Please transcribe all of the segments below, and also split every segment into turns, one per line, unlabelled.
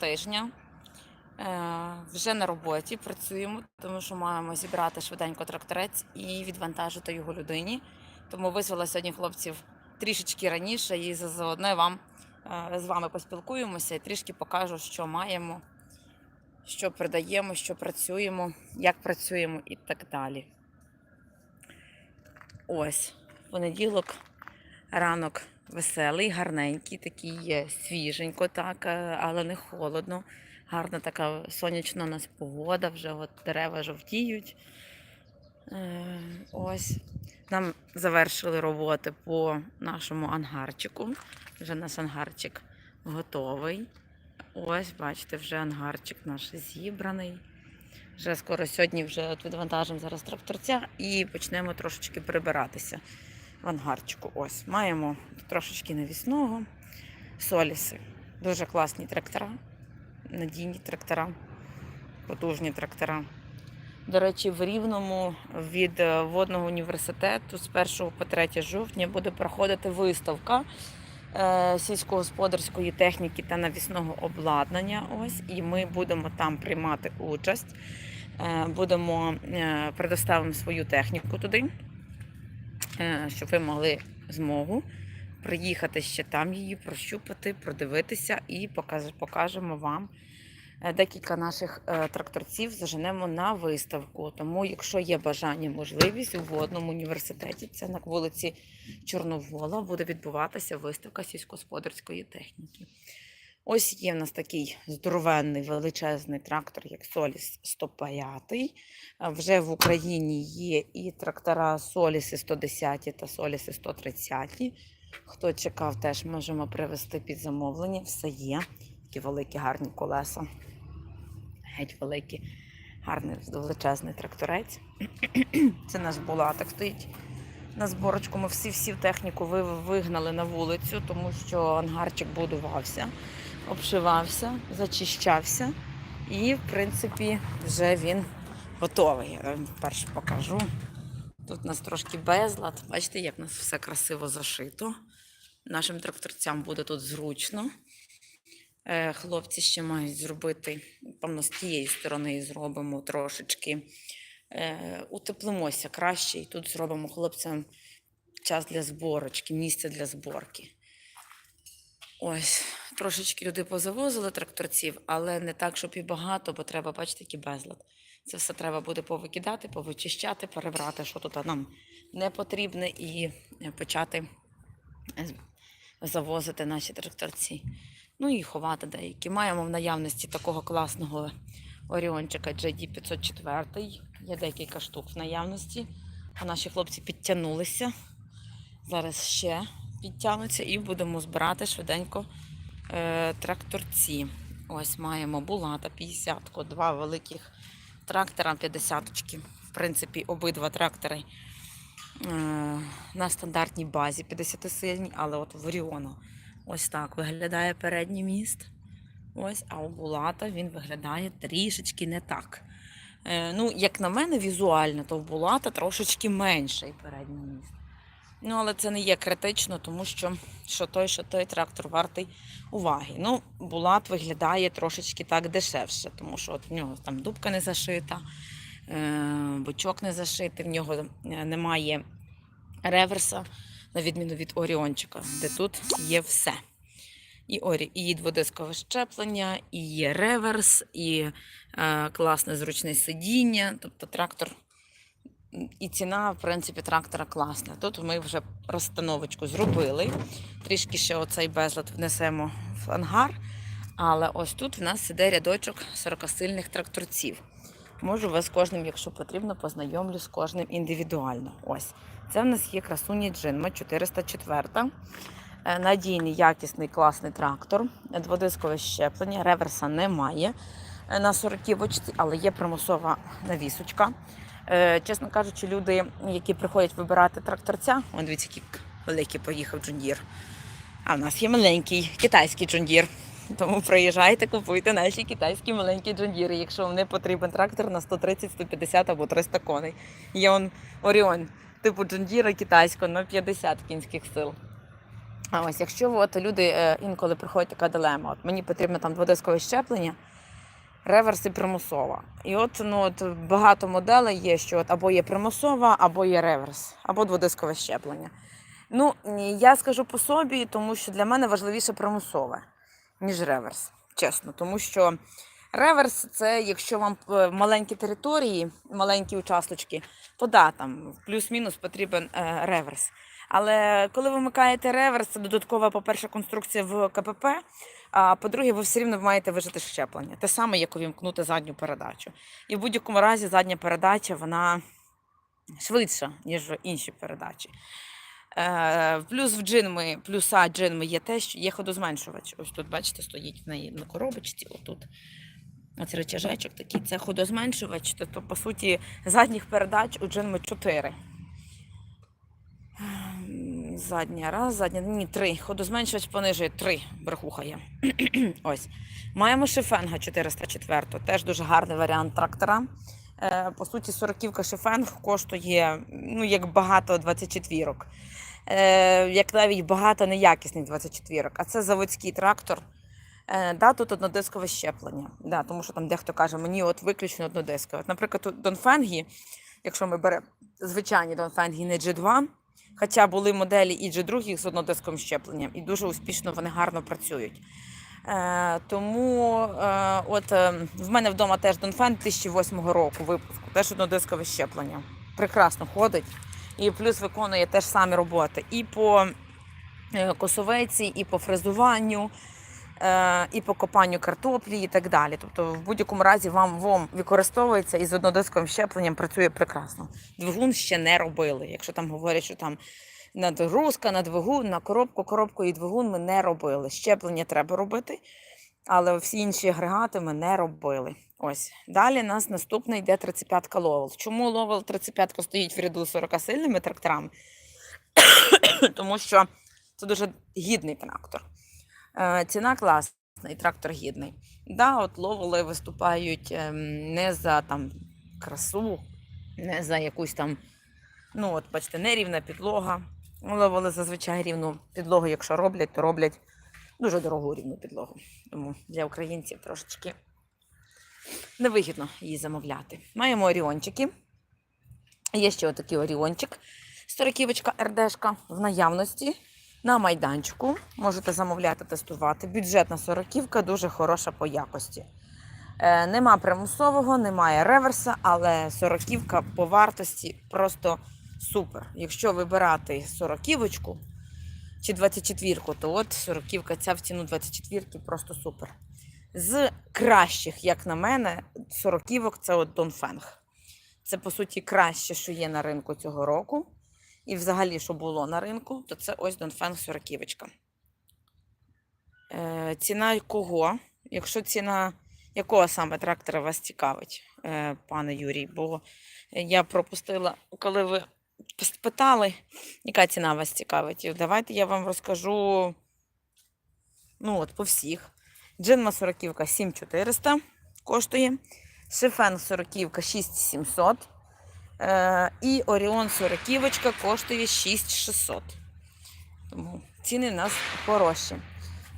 тижня. Е, Вже на роботі працюємо, тому що маємо зібрати швиденько тракторець і відвантажити його людині. Тому визвала сьогодні хлопців трішечки раніше і заодно вам е, з вами поспілкуємося і трішки покажу, що маємо, що продаємо, що працюємо, як працюємо і так далі. Ось, понеділок, ранок веселий, гарненький, такий є свіженько, так, е, але не холодно. Гарна така сонячна у нас погода, вже от дерева жовтіють. Е, Ось. Нам завершили роботи по нашому ангарчику. Вже наш ангарчик готовий. Ось, бачите, вже ангарчик наш зібраний. Вже скоро сьогодні вже відвантажимо зараз тракторця і почнемо трошечки прибиратися в ангарчику. Ось, маємо трошечки навісного, соліси. Дуже класні трактора, надійні трактора, потужні трактора. До речі, в Рівному від е, водного університету з 1 по 3 жовтня буде проходити виставка е, сільськогосподарської техніки та навісного обладнання. Ось, і ми будемо там приймати участь. Е, Будемо предоставимо свою техніку туди, щоб ви могли змогу приїхати ще там її, прощупати, продивитися і покажемо вам е, декілька наших е, тракторців заженемо на виставку. Тому, якщо є бажання, можливість у водному університеті, це на вулиці Чорновола, буде відбуватися виставка сільськогосподарської техніки. Ось є в нас такий здоровенний величезний трактор, як Соліс 105. Вже в Україні є і трактора Соліси 110 та Соліси 130. Хто чекав, теж можемо привезти під замовлення. Все є. Такі великі гарні колеса. Геть великий, гарний величезний тракторець. Це наш булатик стоїть на зборочку. Ми всі-всі техніку вигнали на вулицю, тому що ангарчик будувався, обшивався, зачищався. І, в принципі, вже він готовий. Я вам перше покажу. Тут у нас трошки безлад. Бачите, як у нас все красиво зашито. Нашим тракторцям буде тут зручно. Е, Хлопці ще мають зробити, певно, з тієї сторони зробимо трошечки. Е, Утеплимося краще, і тут зробимо хлопцям час для зборочки, місце для зборки. Ось, трошечки люди позавозили тракторців, але не так, щоб і багато, бо треба, бачити, який безлад. Це все треба буде повикидати, повичищати, перебрати, що тут нам не потрібне, і почати завозити наші тракторці. Ну і ховати деякі. Маємо в наявності такого класного оріончика JD504. Є декілька штук в наявності. Наші хлопці підтягнулися. Зараз ще підтягнуться і будемо збирати швиденько тракторці. Ось маємо Булата 50, два великих трактора 50. В принципі, обидва трактори е, на стандартній базі 50-сильні, але от в Оріона ось так виглядає передній міст. Ось, а у Булата він виглядає трішечки не так. Е, ну, як на мене, візуально, то в Булата трошечки менший передній міст. Ну, але це не є критично, тому що що той, що той трактор вартий уваги. Ну, Булат виглядає трошечки так дешевше, тому що от в нього там дубка не зашита, е, бочок не зашитий, в нього е, немає реверса, на відміну від Оріончика, де тут є все. І орі, і дводискове щеплення, і є реверс, і е, класне зручне сидіння. Тобто трактор і ціна, в принципі, трактора класна. Тут ми вже розстановочку зробили. Трішки ще оцей безлад внесемо в ангар. Але ось тут в нас іде рядочок 40-сильних тракторців. Можу вас кожним, якщо потрібно, познайомлю з кожним індивідуально. Ось. Це в нас є красуні Джинма 404. Е, Надійний, якісний, класний трактор, дводискове щеплення, реверса немає е, на 40 бочці, але є примусова навісочка. Е, Чесно кажучи, люди, які приходять вибирати тракторця, он дивіться, який великий поїхав джундір. А в нас є маленький китайський джундір. Тому приїжджайте, купуйте наші китайські маленькі джундіри, якщо вам не потрібен трактор на 130, 150 або 300 коней. Є он Оріон, типу джундіра китайського на 50 кінських сил. А ось, якщо от люди е, інколи приходить така дилема, от мені потрібно там дводискове щеплення, реверс і примусова. І от, ну, от багато моделей є, що от або є примусова, або є реверс, або дводискове щеплення. Ну, я скажу по собі, тому що для мене важливіше примусове, ніж реверс. Чесно, тому що реверс це якщо вам е, маленькі території, маленькі участочки, то да, там плюс-мінус потрібен е, реверс. Але коли ви вмикаєте реверс, це додаткова, по-перше, конструкція в КПП. А по-друге, ви все рівно маєте вижити щеплення. Те саме, як увімкнути задню передачу. І в будь-якому разі задня передача вона швидша, ніж інші передачі. Е, плюс в джинми, плюса джинми є те, що є ходозменшувач. Ось тут, бачите, стоїть в на коробочці. Отут. Ось речажечок такий. Це ходозменшувач. Тобто, по суті, задніх передач у джинми 4. Задня, раз, задня, ні, три. Ходозменшувач понижує три, брехуха є. Ось. Маємо шифенга 404, теж дуже гарний варіант трактора. Е, по суті, 40-ка шифенг коштує, ну, як багато 24 е, як навіть багато неякісних 24 А це заводський трактор. Е, да, тут однодискове щеплення. Да, тому що там дехто каже, мені от виключно однодискове. Наприклад, тут Донфенгі, якщо ми беремо звичайні Донфенгі, не G2, Хоча були моделі і G2 з однодисковим щепленням, і дуже успішно вони гарно працюють. Е, тому е, от е, в мене вдома теж Донфен 2008 року випуску, теж однодискове щеплення. Прекрасно ходить. І плюс виконує теж самі роботи. І по е, косовиці, і по фрезуванню, і по копанню картоплі, і так далі. Тобто, в будь-якому разі вам ВОМ використовується і з однодисковим щепленням працює прекрасно. Двигун ще не робили. Якщо там говорять, що там надгрузка на двигун, на коробку, коробку і двигун ми не робили. Щеплення треба робити, але всі інші агрегати ми не робили. Ось далі нас наступний йде 35-ка Ловел. Чому Ловел 35 стоїть в ряду 40 сильними тракторами? Тому що це дуже гідний трактор. Е, Ціна класна, і трактор гідний. Да, от ловели виступають ем, не за там красу, не за якусь там, ну от бачите, нерівна підлога. Ловели зазвичай рівну підлогу, якщо роблять, то роблять дуже дорогу рівну підлогу. Тому для українців трошечки невигідно її замовляти. Маємо оріончики. Є ще отакий оріончик. Стороківочка РДшка в наявності на майданчику. Можете замовляти, тестувати. Бюджетна сороківка, дуже хороша по якості. Е, нема примусового, немає реверса, але сороківка по вартості просто супер. Якщо вибирати сороківочку чи 24-ку, то от сороківка ця в ціну 24-ки просто супер. З кращих, як на мене, сороківок це от Донфенг. Це, по суті, краще, що є на ринку цього року. І взагалі, що було на ринку, то це ось Донфенг сороківочка. Е, ціна кого? Якщо ціна якого саме трактора вас цікавить, е, пане Юрій? Бо я пропустила, коли ви питали, яка ціна вас цікавить. Давайте я вам розкажу. Ну, от, по всіх. Джинма 40 7400 коштує. Шифен 40 6700. Е, і Оріон 40 коштує 6600. Тому ціни в нас хороші.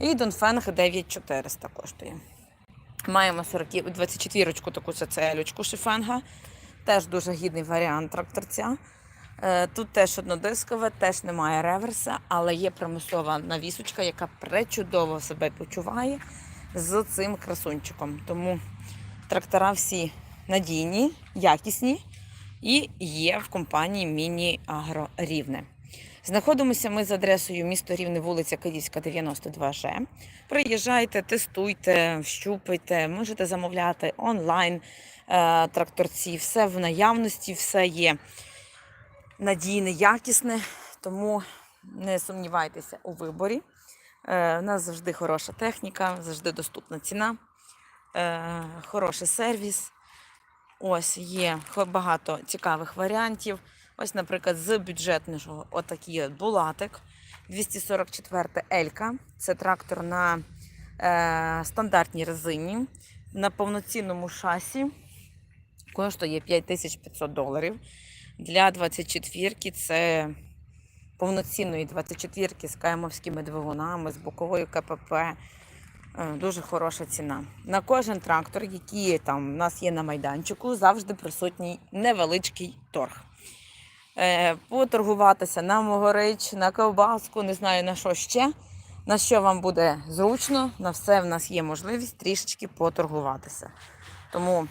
І Донфенг 9400 коштує. Маємо 24-ку таку цецелючку шифенга. Теж дуже гідний варіант тракторця. Е, Тут теж однодискове, теж немає реверса, але є примусова навісочка, яка пречудово себе почуває з цим красунчиком. Тому трактора всі надійні, якісні і є в компанії Міні Агро Рівне. Знаходимося ми з адресою місто Рівне, вулиця Київська, 92Ж. Приїжджайте, тестуйте, щупайте, можете замовляти онлайн е, тракторці. Все в наявності, все є надійне, якісне, тому не сумнівайтеся у виборі. Е, У нас завжди хороша техніка, завжди доступна ціна, е, хороший сервіс. Ось є багато цікавих варіантів. Ось, наприклад, з бюджетного отакий от булатик. 244 Елька. Це трактор на е, стандартній резині, на повноцінному шасі. Коштує 5500 доларів. Для 24-ки це повноцінної 24-ки з каймовськими двигунами, з боковою КПП. Е, Дуже хороша ціна. На кожен трактор, який там у нас є на майданчику, завжди присутній невеличкий торг. Е, Поторгуватися на могорич, на ковбаску, не знаю на що ще. На що вам буде зручно, на все в нас є можливість трішечки поторгуватися. Тому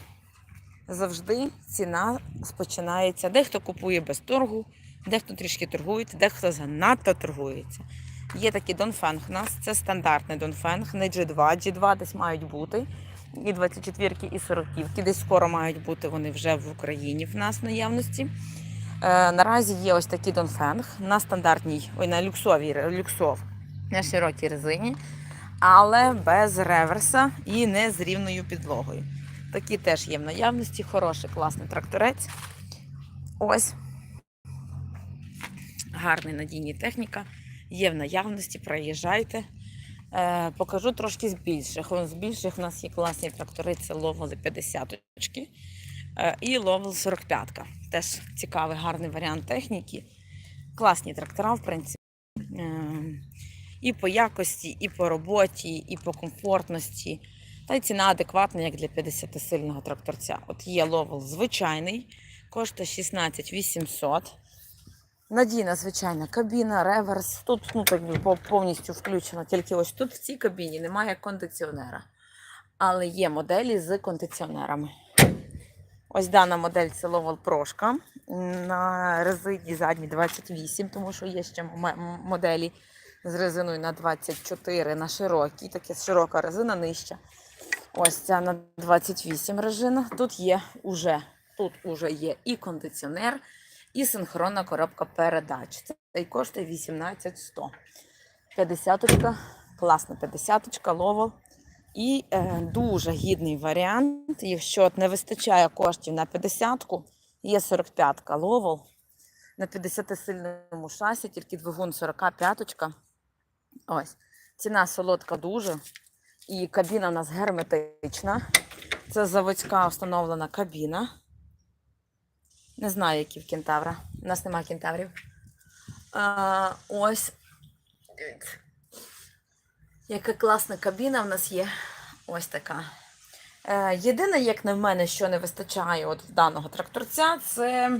завжди ціна спочинається. Дехто купує без торгу, дехто трішки торгується, дехто занадто торгується. Є такий Донфенг у нас, це стандартний Донфенг, не G2. G2 десь мають бути. І 24-ки, і 40-ки. Десь скоро мають бути вони вже в Україні в нас наявності. Е, наразі є ось такий Донфенг на стандартній, ой, на люксовій люксов, на широкій резині, але без реверса і не з рівною підлогою. Такі теж є в наявності. Хороший, класний тракторець. Ось. Гарний надійний техніка. Є в наявності, приїжджайте. Е, покажу трошки з більших. З більших у нас є класні трактори, це ловили 50 е, і ловил 45 -ка. Теж цікавий, гарний варіант техніки. Класні трактора, в принципі. Е, і по якості, і по роботі, і по комфортності. Та й ціна адекватна, як для 50-сильного тракторця. От є ловел звичайний, коштує 16 800. Надійна звичайна кабіна, реверс. Тут ну, повністю включено. Тільки ось тут в цій кабіні немає кондиціонера. Але є моделі з кондиціонерами. Ось дана модель це Lowell Прошка. На резині задній 28, тому що є ще моделі з резиною на 24 на широкій. Таке широка резина нижча. Ось ця на 28 резина. Тут є уже, тут уже є і кондиціонер, і синхронна коробка передач. Це коштує 18100. 50-очка, класна 50-очка, ловол. І е, дуже гідний варіант. Якщо от не вистачає коштів на 50-ку, є 45-ка ловол. На 50-сильному шасі, тільки двигун 45-очка. Ось. Ціна солодка дуже. І кабіна у нас герметична. Це заводська встановлена кабіна. Не знаю, які в кентавра. У нас немає кентаврів. А, ось. Яка класна кабіна в нас є. Ось така. Е, єдине, як на мене, що не вистачає от в даного тракторця, це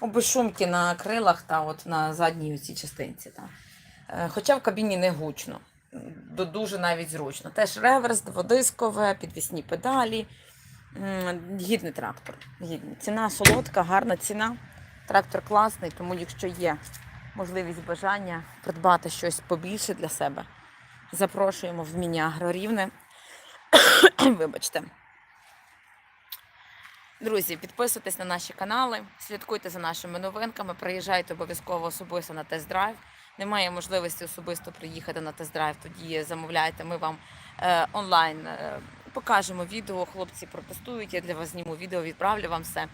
обешумки на крилах та от на задній цій частинці. Та. Е, хоча в кабіні не гучно. Дуже навіть зручно. Теж реверс, дводискове, підвісні педалі. Гідний трактор. Гідний. Ціна солодка, гарна ціна. Трактор класний, тому якщо є можливість бажання придбати щось побільше для себе, запрошуємо в міні Агрорівне. Вибачте. Друзі, підписуйтесь на наші канали, слідкуйте за нашими новинками, приїжджайте обов'язково особисто на тест-драйв. Немає можливості особисто приїхати на тест-драйв, тоді замовляйте. Ми вам е, онлайн е, покажемо відео. Хлопці протестують. Я для вас зніму відео, відправлю вам все.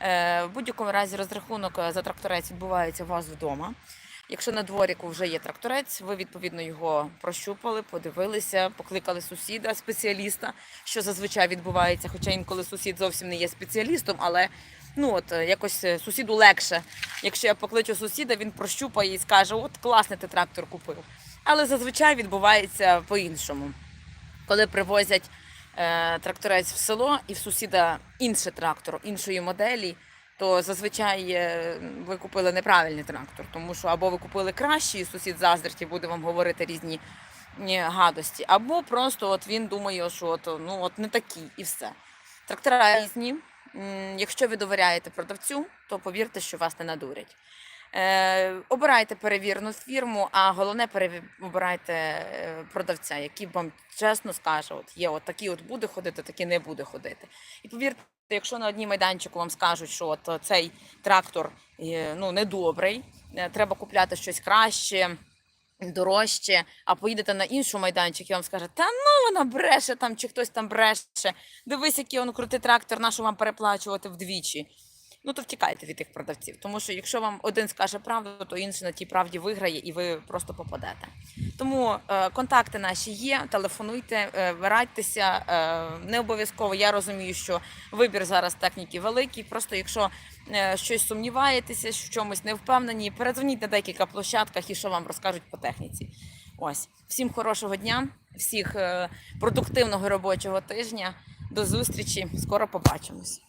Е, в будь-якому разі розрахунок е, за тракторець відбувається у вас вдома. Якщо на дворіку вже є тракторець, ви відповідно його прощупали, подивилися, покликали сусіда, спеціаліста, що зазвичай відбувається, хоча інколи сусід зовсім не є спеціалістом, але ну от е, якось сусіду легше. Якщо я покличу сусіда, він прощупає і скаже: От класний ти трактор купив. Але зазвичай відбувається по-іншому. Коли привозять тракторець в село і в сусіда інший трактор, іншої моделі, то зазвичай е, ви купили неправильний трактор, тому що або ви купили кращий, сусід заздрить буде вам говорити різні гадості, або просто от він думає, що от, ну, от не такі і все. Трактора різні. Якщо ви довіряєте продавцю, то повірте, що вас не надурять. Е, обирайте перевірену фірму, а головне обирайте е, продавця, який вам чесно скаже, от є от такий от буде ходити, такий не буде ходити. І повірте, якщо на одній майданчику вам скажуть, що от цей трактор е, ну, недобрий, треба купляти щось краще. Дорожче, а поїдете на інший майданчик і вам скаже, та ну вона бреше там, чи хтось там бреше. Дивись, який він крутий трактор, на що вам переплачувати вдвічі. Ну то втікайте від тих продавців. Тому що якщо вам один скаже правду, то інший на тій правді виграє і ви просто попадете. Тому е, контакти наші є, телефонуйте, е, радьтеся. Е, не обов'язково. Я розумію, що вибір зараз техніки великий. Просто якщо е, щось сумніваєтеся, що в чомусь не впевнені, передзвоніть на декілька площадках і що вам розкажуть по техніці. Ось всім хорошого дня, всіх е, продуктивного робочого тижня. До зустрічі. Скоро побачимось.